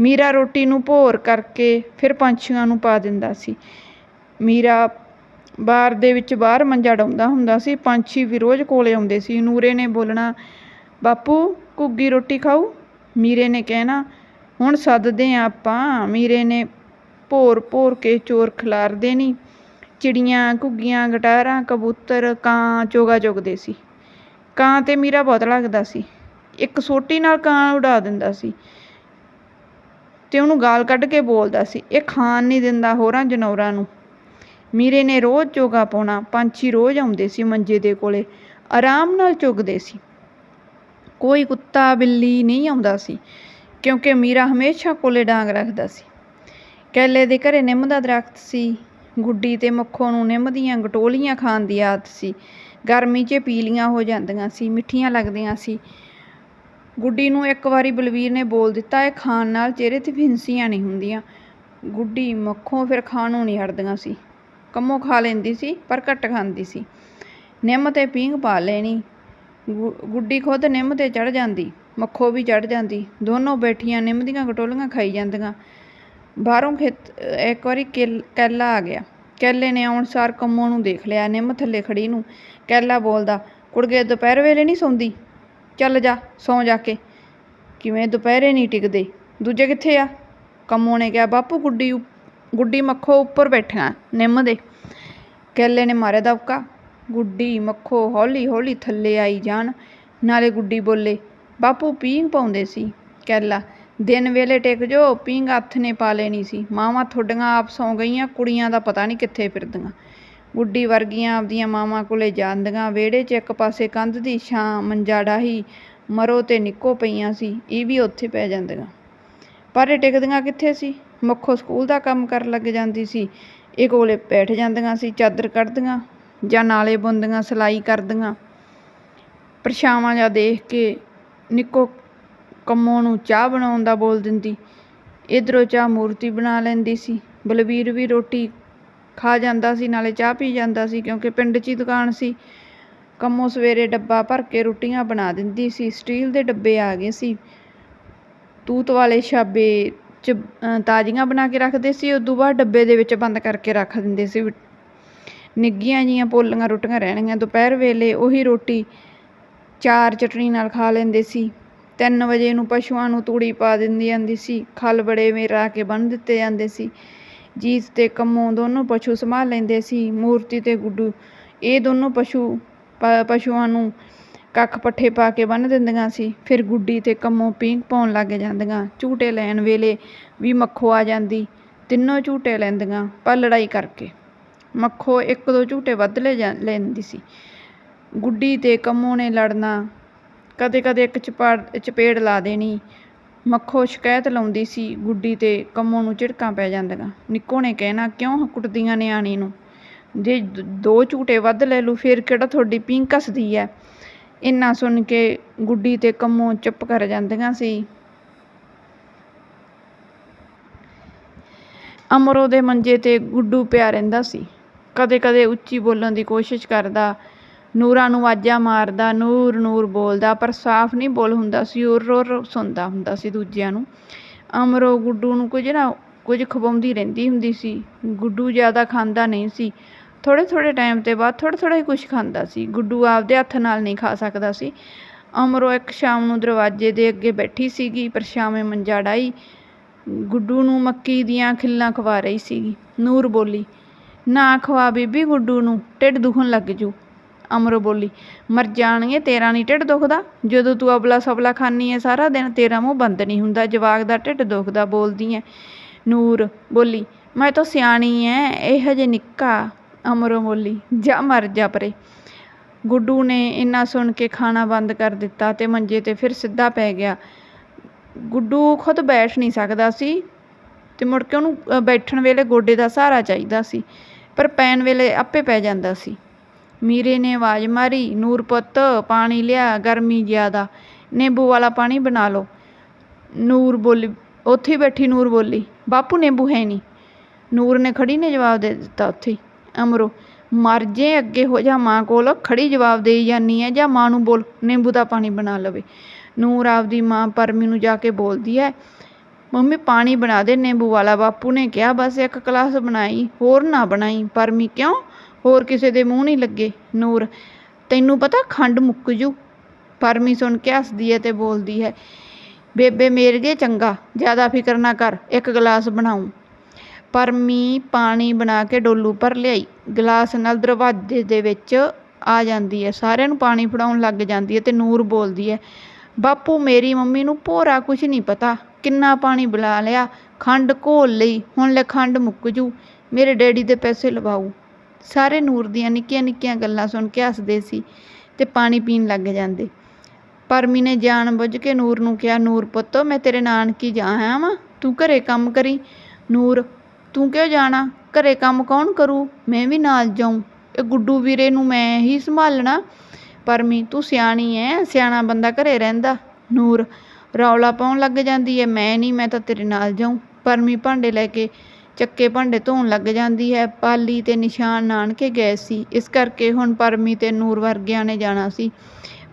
ਮੀਰਾ ਰੋਟੀ ਨੂੰ ਭੋਰ ਕਰਕੇ ਫਿਰ ਪੰਛੀਆਂ ਨੂੰ ਪਾ ਦਿੰਦਾ ਸੀ। ਮੀਰਾ ਬਾਰ ਦੇ ਵਿੱਚ ਬਾਹਰ ਮੰਜਾ ਡਾਉਂਦਾ ਹੁੰਦਾ ਸੀ, ਪੰਛੀ ਵੀ ਰੋਜ਼ ਕੋਲੇ ਆਉਂਦੇ ਸੀ। ਨੂਰੇ ਨੇ ਬੋਲਣਾ, ਬਾਪੂ ਘੁੱਗੀ ਰੋਟੀ ਖਾਊ? ਮੀਰੇ ਨੇ ਕਹਿਣਾ, ਹੁਣ ਸੱਦਦੇ ਆਂ ਆਪਾਂ। ਮੀਰੇ ਨੇ ਭੋਰ-ਭੋਰ ਕੇ ਚੋਰ ਖਿਲਾਰ ਦੇਣੀ। ਚਿੜੀਆਂ, ਘੁੱਗੀਆਂ, ਗਟਾਰਾਂ, ਕਬੂਤਰ, ਕਾਂ ਚੋਗਾ ਚੁਗਦੇ ਸੀ। ਕਾਂ 'ਤੇ ਮੀਰਾ ਬਹੁਤ ਲੱਗਦਾ ਸੀ। ਇੱਕ ਸੋਟੀ ਨਾਲ ਕਾਂ ਉਡਾ ਦਿੰਦਾ ਸੀ ਤੇ ਉਹਨੂੰ ਗਾਲ ਕੱਢ ਕੇ ਬੋਲਦਾ ਸੀ, ਇਹ ਖਾਣ ਨਹੀਂ ਦਿੰਦਾ ਹੋਰਾਂ ਜਨੌਰਾਂ ਨੂੰ। ਮੀਰੇ ਨੇ ਰੋਜ਼ ਚੋਗਾ ਪਾਉਣਾ। ਪੰਛੀ ਰੋਜ਼ ਆਉਂਦੇ ਸੀ ਮੰਜੇ ਦੇ ਕੋਲੇ, ਆਰਾਮ ਨਾਲ ਚੁਗਦੇ ਸੀ। ਕੋਈ ਕੁੱਤਾ, ਬਿੱਲੀ ਨਹੀਂ ਆਉਂਦਾ ਸੀ, ਕਿਉਂਕਿ ਮੀਰਾ ਹਮੇਸ਼ਾ ਕੋਲੇ ਡਾਂਗ ਰੱਖਦਾ ਸੀ। ਕੈਲੇ ਦੇ ਘਰੇ ਨਿੰਮ ਦਾ ਦਰੱਖਤ ਸੀ। ਗੁੱਡੀ ਤੇ ਮੱਖੋ ਨੂੰ ਨਿੰਮ ਦੀਆਂ ਗਟੋਲੀਆਂ ਖਾਣ ਦੀ ਆਦਤ ਸੀ। ਗਰਮੀ 'ਚ ਪੀਲੀਆਂ ਹੋ ਜਾਂਦੀਆਂ ਸੀ, ਮਿੱਠੀਆਂ ਲੱਗਦੀਆਂ ਸੀ। ਗੁੱਡੀ ਨੂੰ ਇੱਕ ਵਾਰੀ ਬਲਵੀਰ ਨੇ ਬੋਲ ਦਿੱਤਾ, ਇਹ ਖਾਣ ਨਾਲ ਚਿਹਰੇ 'ਤੇ ਫਿੰਨਸੀਆਂ ਨਹੀਂ ਹੁੰਦੀਆਂ। ਗੁੱਡੀ, ਮੱਖੋਂ ਫਿਰ ਖਾਣੋਂ ਨਹੀਂ ਹਟਦੀਆਂ ਸੀ। ਕੰਮੋਂ ਖਾ ਲੈਂਦੀ ਸੀ, ਪਰ ਘੱਟ ਖਾਂਦੀ ਸੀ। ਨਿੰਮ 'ਤੇ ਪੀਂਘ ਪਾ ਲੈਣੀ। ਗੁੱਡੀ ਖੁਦ ਨਿੰਮ 'ਤੇ ਚੜ੍ਹ ਜਾਂਦੀ, ਮੱਖੋ ਵੀ ਚੜ੍ਹ ਜਾਂਦੀ। ਦੋਨੋਂ ਬੈਠੀਆਂ ਨਿੰਮ ਦੀਆਂ ਗਟੋਲੀਆਂ ਖਾਈ ਜਾਂਦੀਆਂ। ਬਾਹਰੋਂ ਖੇਤ ਇੱਕ ਵਾਰੀ ਕੈਲਾ ਆ ਗਿਆ। ਕੈਲੇ ਨੇ ਆਉਣ ਸਾਰ ਕੰਮੋਂ ਨੂੰ ਦੇਖ ਲਿਆ, ਨਿੰਮ ਥੱਲੇ ਖੜੀ ਨੂੰ। ਕੈਲਾ ਬੋਲਦਾ, ਕੁੜੀਏ ਦੁਪਹਿਰ ਵੇਲੇ ਨਹੀਂ ਸੌਂਦੀ? ਚੱਲ ਜਾ, ਸੌਂ ਜਾ ਕੇ। ਕਿਵੇਂ ਦੁਪਹਿਰੇ ਨਹੀਂ ਟਿਕਦੇ? ਦੂਜੇ ਕਿੱਥੇ ਆ? ਕੰਮੋਂ ਨੇ ਕਿਹਾ, ਬਾਪੂ ਗੁੱਡੀ ਗੁੱਡੀ ਮੱਖੋ ਉੱਪਰ ਬੈਠੀਆਂ, ਨਿੰਮ ਦੇ। ਕੈਲੇ ਨੇ, ਮਾਰਿਆ ਦਬਕਾ। ਗੁੱਡੀ ਮੱਖੋ ਹੌਲੀ ਹੌਲੀ ਥੱਲੇ ਆਈ ਜਾਣ। ਨਾਲੇ ਗੁੱਡੀ ਬੋਲੇ, ਬਾਪੂ, ਪੀਂਘ ਪਾਉਂਦੇ ਸੀ। ਕੈਲਾ ਦਿਨ ਵੇਲੇ ਟਿਕ ਜੋ ਪੀਂਘ ਹੱਥ ਨੇ ਪਾ ਲੈਣੀ ਸੀ। ਮਾਵਾਂ ਤੁਹਾਡੀਆਂ ਆਪ ਸੌਂ ਗਈਆਂ, ਕੁੜੀਆਂ ਦਾ ਪਤਾ ਨਹੀਂ ਕਿੱਥੇ ਫਿਰਦੀਆਂ। ਗੁੱਡੀ ਵਰਗੀਆਂ ਆਪਦੀਆਂ ਮਾਵਾਂ ਕੋਲੇ ਜਾਂਦੀਆਂ, ਵਿਹੜੇ 'ਚ ਇੱਕ ਪਾਸੇ ਕੰਧ ਦੀ ਛਾਂ ਮੰਜਾ ਡਾਹੀ ਮਰੋ ਤੇ ਨਿੱਕੋ ਪਈਆਂ ਸੀ, ਇਹ ਵੀ ਉੱਥੇ ਪੈ ਜਾਂਦੀਆਂ। ਪਰ ਇਹ ਟਿਕਦੀਆਂ ਕਿੱਥੇ ਸੀ? ਮੱਖੋ ਸਕੂਲ ਦਾ ਕੰਮ ਕਰਨ ਲੱਗ ਜਾਂਦੀ ਸੀ। ਇਹ ਕੋਲੇ ਬੈਠ ਜਾਂਦੀਆਂ ਸੀ, ਚਾਦਰ ਕੱਢਦੀਆਂ ਜਾਂ ਨਾਲੇ ਬੁਣਦੀਆਂ, ਸਿਲਾਈ ਕਰਦੀਆਂ। ਪਰਛਾਵਾਂ ਜਾਂ ਦੇਖ ਕੇ ਨਿੱਕੋ ਕੰਮੋ ਨੂੰ ਚਾਹ ਬਣਾਉਣ ਦਾ ਬੋਲ ਦਿੰਦੀ। ਇਧਰੋਂ ਚਾਹ ਮੂਰਤੀ ਬਣਾ ਲੈਂਦੀ ਸੀ। ਬਲਵੀਰ ਵੀ ਰੋਟੀ ਖਾ ਜਾਂਦਾ ਸੀ, ਨਾਲੇ ਚਾਹ ਪੀ ਜਾਂਦਾ ਸੀ, ਕਿਉਂਕਿ ਪਿੰਡ 'ਚ ਹੀ ਦੁਕਾਨ ਸੀ। ਕੰਮੋਂ ਸਵੇਰੇ ਡੱਬਾ ਭਰ ਕੇ ਰੋਟੀਆਂ ਬਣਾ ਦਿੰਦੀ ਸੀ। ਸਟੀਲ ਦੇ ਡੱਬੇ ਆ ਗਏ ਸੀ। ਤੂਤ ਵਾਲੇ ਛਾਬੇ 'ਚ ਤਾਜ਼ੀਆਂ ਬਣਾ ਕੇ ਰੱਖਦੇ ਸੀ, ਉਦੋਂ ਬਾਅਦ ਡੱਬੇ ਦੇ ਵਿੱਚ ਬੰਦ ਕਰਕੇ ਰੱਖ ਦਿੰਦੇ ਸੀ। ਨਿੱਘੀਆਂ ਜੀਆਂ ਪੋਲੀਆਂ ਰੋਟੀਆਂ ਰਹਿਣਗੀਆਂ। ਦੁਪਹਿਰ ਵੇਲੇ ਉਹੀ ਰੋਟੀ ਚਾਰ ਚਟਣੀ ਨਾਲ ਖਾ ਲੈਂਦੇ ਸੀ। ਤਿੰਨ ਵਜੇ ਨੂੰ ਪਸ਼ੂਆਂ ਨੂੰ ਤੂੜੀ ਪਾ ਦਿੰਦੀ ਜਾਂਦੀ ਸੀ। ਖਲ ਬੜੇ ਮੇਰਾ ਕੇ ਬੰਨ੍ਹ ਦਿੱਤੇ ਜਾਂਦੇ ਸੀ। ਜੀਤ ਤੇ ਕੰਮੋਂ ਦੋਨੋਂ ਪਸ਼ੂ ਸੰਭਾਲ ਲੈਂਦੇ ਸੀ। ਮੂਰਤੀ ਤੇ ਗੁੱਡੂ, ਇਹ ਦੋਨੋਂ ਪਸ਼ੂ, ਪ- ਪਸ਼ੂਆਂ ਨੂੰ ਕੱਖ ਪੱਠੇ ਪਾ ਕੇ ਬੰਨ੍ਹ ਦਿੰਦੀਆਂ ਸੀ, ਫਿਰ ਗੁੱਡੀ ਤੇ ਕੰਮੋਂ ਪੀਂਘ ਪਾਉਣ ਲੱਗ ਜਾਂਦੀਆਂ। ਝੂਟੇ ਲੈਣ ਵੇਲੇ ਵੀ ਮੱਖੋ ਆ ਜਾਂਦੀ, ਤਿੰਨੋਂ ਝੂਟੇ ਲੈਂਦੀਆਂ, ਪਰ ਲੜਾਈ ਕਰਕੇ। ਮੱਖੋ ਇੱਕ ਦੋ ਝੂਟੇ ਵੱਧ ਲੈ ਜਾਂ, ਲੈਂਦੀ ਸੀ। ਗੁੱਡੀ ਤੇ ਕੰਮੋਂ ਨੇ ਲੜਨਾ ਕਦੇ ਕਦੇ ਇੱਕ ਚਪਾੜ, ਚਪੇੜ ਲਾ ਦੇਣੀ। ਮੱਖੋ ਸ਼ਿਕਾਇਤ ਲਾਉਂਦੀ ਸੀ, ਗੁੱਡੀ ਤੇ ਕੰਮੋਂ ਨੂੰ ਝਿੜਕਾਂ ਪੈ ਜਾਂਦੀਆਂ। ਨਿੱਕੋ ਨੇ ਕਹਿਣਾ, ਕਿਉਂ ਕੁੱਟਦੀਆਂ ਨਿਆਣੀ ਨੂੰ? ਜੇ ਦੋ ਝੂਟੇ ਵੱਧ ਲੈ ਲੂ ਫਿਰ ਕਿਹੜਾ ਤੁਹਾਡੀ ਪੀਂਘ ਕੱਸਦੀ ਐ ਇੰਨਾ ਸੁਣ ਕੇ ਗੁੱਡੀ ਤੇ ਕੰਮੋਂ ਚੁੱਪ ਕਰ ਜਾਂਦੀਆਂ ਸੀ। ਅਮਰੋ ਦੇ ਮੰਜੇ ਤੇ ਗੁੱਡੂ ਪਿਆ ਰਹਿੰਦਾ ਸੀ। ਕਦੇ ਕਦੇ ਉੱਚੀ ਬੋਲਣ ਦੀ ਕੋਸ਼ਿਸ਼ ਕਰਦਾ, ਨੂਰਾਂ ਨੂੰ ਆਵਾਜ਼ਾਂ ਮਾਰਦਾ ਨੂਰ ਨੂਰ ਬੋਲਦਾ, ਪਰ ਸਾਫ਼ ਨਹੀਂ ਬੋਲ ਹੁੰਦਾ ਸੀ ਉਹ ਰੋ ਸੁਣਦਾ ਹੁੰਦਾ ਸੀ ਦੂਜਿਆਂ ਨੂੰ। ਅਮਰੋ ਗੁੱਡੂ ਨੂੰ ਕੁਝ ਨਾ ਕੁਝ ਖਵਾਉਂਦੀ ਰਹਿੰਦੀ ਹੁੰਦੀ ਸੀ। ਗੁੱਡੂ ਜ਼ਿਆਦਾ ਖਾਂਦਾ ਨਹੀਂ ਸੀ। ਥੋੜ੍ਹੇ ਥੋੜ੍ਹੇ ਟਾਈਮ ਤੇ ਬਾਅਦ ਥੋੜ੍ਹਾ ਥੋੜ੍ਹਾ ਹੀ ਕੁਛ ਖਾਂਦਾ ਸੀ। ਗੁੱਡੂ ਆਪਦੇ ਹੱਥ ਨਾਲ ਨਹੀਂ ਖਾ ਸਕਦਾ ਸੀ। ਅਮਰੋ ਇੱਕ ਸ਼ਾਮ ਨੂੰ ਦਰਵਾਜ਼ੇ ਦੇ ਅੱਗੇ ਬੈਠੀ ਸੀਗੀ ਪਰਛਾਵੇਂ ਮੰਜਾ ਡਾਈ ਗੁੱਡੂ ਨੂੰ ਮੱਕੀ ਦੀਆਂ ਖਿੱਲਾਂ ਖਵਾ ਰਹੀ ਸੀਗੀ। ਨੂਰ ਬੋਲੀ, ਨਾ ਖਵਾ ਬੀਬੀ ਗੁੱਡੂ ਨੂੰ, ਢਿੱਡ ਦੁਖਣ ਲੱਗ ਜੂ। ਅਮਰੋ ਬੋਲੀ, ਮਰ ਜਾਣਗੇ, ਤੇਰਾ ਨਹੀਂ ਢਿੱਡ ਦੁਖਦਾ। ਜਦੋਂ ਤੂੰ ਅਬਲਾ ਸਬਲਾ ਖਾਨੀ ਐ ਸਾਰਾ ਦਿਨ, ਤੇਰਾ ਮੂੰਹ ਬੰਦ ਨਹੀਂ ਹੁੰਦਾ, ਜਵਾਕ ਦਾ ਢਿੱਡ ਦੁਖਦਾ ਬੋਲਦੀ ਐ ਨੂਰ ਬੋਲੀ, ਮੈਂ ਤਾਂ ਸਿਆਣੀ ਐ ਇਹ ਹਜੇ ਨਿੱਕਾ। ਅਮਰੋ ਬੋਲੀ ਜਾ ਮਰ ਜਾ ਪਰੇ। ਗੁੱਡੂ ਨੇ ਇੰਨਾ ਸੁਣ ਕੇ ਖਾਣਾ ਬੰਦ ਕਰ ਦਿੱਤਾ ਤੇ ਮੰਜੇ ਤੇ ਫਿਰ ਸਿੱਧਾ ਪੈ ਗਿਆ। ਗੁੱਡੂ ਖੁਦ ਬੈਠ ਨਹੀਂ ਸਕਦਾ ਸੀ ਤੇ ਮੁੜ ਕੇ ਉਹਨੂੰ ਬੈਠਣ ਵੇਲੇ ਗੋਡੇ ਦਾ ਸਹਾਰਾ ਚਾਹੀਦਾ ਸੀ, ਪਰ ਪੈਣ ਵੇਲੇ ਆਪੇ ਪੈ ਜਾਂਦਾ ਸੀ। ਮੀਰੇ ਨੇ ਆਵਾਜ਼ ਮਾਰੀ, ਨੂਰ ਪੁੱਤ, ਪਾਣੀ ਲਿਆ, ਗਰਮੀ ਜ਼ਿਆਦਾ, ਨਿੰਬੂ ਵਾਲਾ ਪਾਣੀ ਬਣਾ ਲਓ। ਨੂਰ ਬੋਲੀ, ਉੱਥੇ ਬੈਠੀ ਨੂਰ ਬੋਲੀ, ਬਾਪੂ ਨਿੰਬੂ ਹੈ ਨਹੀਂ। ਨੂਰ ਨੇ ਖੜੀ ਨੇ ਜਵਾਬ ਦੇ ਦਿੱਤਾ ਉੱਥੇ ਹੀ। ਅਮਰੋ, ਮਰ ਜੇ ਅੱਗੇ ਹੋ ਜਾ ਮਾਂ ਕੋਲ ਖੜੀ ਜਵਾਬ ਦੇਈ ਜਾਨੀ ਐ, ਜਾਂ ਮਾਂ ਨੂੰ ਬੋਲ, ਨਿੰਬੂ ਦਾ ਪਾਣੀ ਬਣਾ ਲਵੇ। ਨੂਰ ਆਪਦੀ ਮਾਂ ਪਰਮੀ ਨੂੰ ਜਾ ਕੇ ਬੋਲਦੀ ਐ, ਮੰਮੀ ਪਾਣੀ ਬਣਾ ਦੇ, ਨਿੰਬੂ ਵਾਲਾ ਬਾਪੂ ਨੇ ਕਿਹਾ, ਬਸ ਇੱਕ ਗਲਾਸ ਬਣਾਈ, ਹੋਰ ਨਾ ਬਣਾਈ। ਪਰਮੀ ਕਿਉਂ? ਹੋਰ ਕਿਸੇ ਦੇ ਮੂੰਹ ਨਹੀਂ ਲੱਗੇ। ਨੂਰ, ਤੈਨੂੰ ਪਤਾ ਖੰਡ ਮੁੱਕ ਜੂ? ਪਰਮੀ ਸੁਣ ਕੇ ਹੱਸਦੀ ਹੈ ਤੇ ਬੋਲਦੀ ਹੈ ਬੇਬੇ ਮੇਰੀਏ ਚੰਗਾ, ਜ਼ਿਆਦਾ ਫਿਕਰ ਨਾ ਕਰ, ਇੱਕ ਗਲਾਸ ਬਣਾਉ ਪਰਮੀ ਪਾਣੀ ਬਣਾ ਕੇ ਡੋਲੂ ਭਰ ਲਿਆਈ। ਗਲਾਸ ਨਾਲ ਦਰਵਾਜ਼ੇ ਦੇ ਵਿੱਚ ਆ ਜਾਂਦੀ ਹੈ। ਸਾਰਿਆਂ ਨੂੰ ਪਾਣੀ ਫੜਾਉਣ ਲੱਗ ਜਾਂਦੀ ਹੈ ਤੇ ਨੂਰ ਬੋਲਦੀ ਹੈ, ਬਾਪੂ, ਮੇਰੀ ਮੰਮੀ ਨੂੰ ਭੋਰਾ ਕੁਝ ਨਹੀਂ ਪਤਾ। ਕਿੰਨਾ ਪਾਣੀ ਬੁਲਾ ਲਿਆ, ਖੰਡ ਘੋਲ ਲਈ, ਹੁਣ ਲੈ ਖੰਡ ਮੁੱਕ ਜੂ। ਮੇਰੇ ਡੈਡੀ ਦੇ ਪੈਸੇ ਲਵਾਊ ਸਾਰੇ ਨੂਰ ਦੀਆਂ ਨਿੱਕੀਆਂ ਨਿੱਕੀਆਂ ਗੱਲਾਂ ਸੁਣ ਕੇ ਹੱਸਦੇ ਸੀ ਤੇ ਪਾਣੀ ਪੀਣ ਲੱਗ ਜਾਂਦੇ। ਪਰਮੀ ਨੇ ਜਾਣ ਬੁੱਝ ਕੇ ਨੂਰ ਨੂੰ ਕਿਹਾ, ਨੂਰ ਪੁੱਤੋ, ਮੈਂ ਤੇਰੇ ਨਾਨਕੀ ਜਾ ਆਇਆ ਵਾਂ। ਤੂੰ ਘਰੇ ਕੰਮ ਕਰੀ। ਨੂਰ ਤੂੰ ਕਿਉਂ ਜਾਣਾ? ਘਰੇ ਕੰਮ ਕੌਣ ਕਰੂ? ਮੈਂ ਵੀ ਨਾਲ ਜਾਊਂ। ਇਹ ਗੁੱਡੂ ਵੀਰੇ ਨੂੰ ਮੈਂ ਹੀ ਸੰਭਾਲਣਾ। ਪਰਮੀ, ਤੂੰ ਸਿਆਣੀ ਐ, ਸਿਆਣਾ ਬੰਦਾ ਘਰੇ ਰਹਿੰਦਾ। ਨੂਰ, ਰੌਲਾ ਪਾਉਣ ਲੱਗ ਜਾਂਦੀ ਐ। ਮੈਂ ਨਹੀਂ, ਮੈਂ ਤਾਂ ਤੇਰੇ ਨਾਲ ਜਾਊਂ। ਪਰਮੀ ਭਾਂਡੇ ਲੈ ਕੇ ਚੱਕੇ ਭਾਂਡੇ ਧੋਣ ਲੱਗ ਜਾਂਦੀ ਹੈ ਪਾਲੀ ਤੇ ਨਿਸ਼ਾਨ ਨਾਨਕੇ ਗਏ ਸੀ। ਇਸ ਕਰਕੇ ਹੁਣ ਪਰਮੀ ਤੇ ਨੂਰ ਵਰਗਿਆਂ ਨੇ ਜਾਣਾ ਸੀ।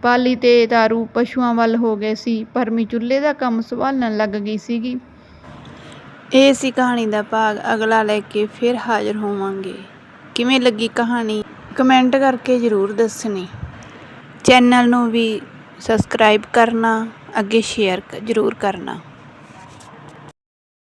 ਪਾਲੀ ਤੇ ਤਾਰੂ ਪਸ਼ੂਆਂ ਵੱਲ ਹੋ ਗਏ ਸੀ। ਪਰਮੀ ਚੁੱਲ੍ਹੇ ਦਾ ਕੰਮ ਸੰਭਾਲਣ ਲੱਗ ਗਈ ਸੀਗੀ। ਇਹ ਸੀ ਕਹਾਣੀ ਦਾ ਭਾਗ। ਅਗਲਾ ਲੈ ਕੇ ਫਿਰ ਹਾਜ਼ਰ ਹੋਵਾਂਗੇ। ਕਿਵੇਂ ਲੱਗੀ ਕਹਾਣੀ? ਕਮੈਂਟ ਕਰਕੇ ਜ਼ਰੂਰ ਦੱਸਣੀ। ਚੈਨਲ ਨੂੰ ਵੀ ਸਬਸਕ੍ਰਾਈਬ ਕਰਨਾ, ਅੱਗੇ ਸ਼ੇਅਰ ਜ਼ਰੂਰ ਕਰਨਾ।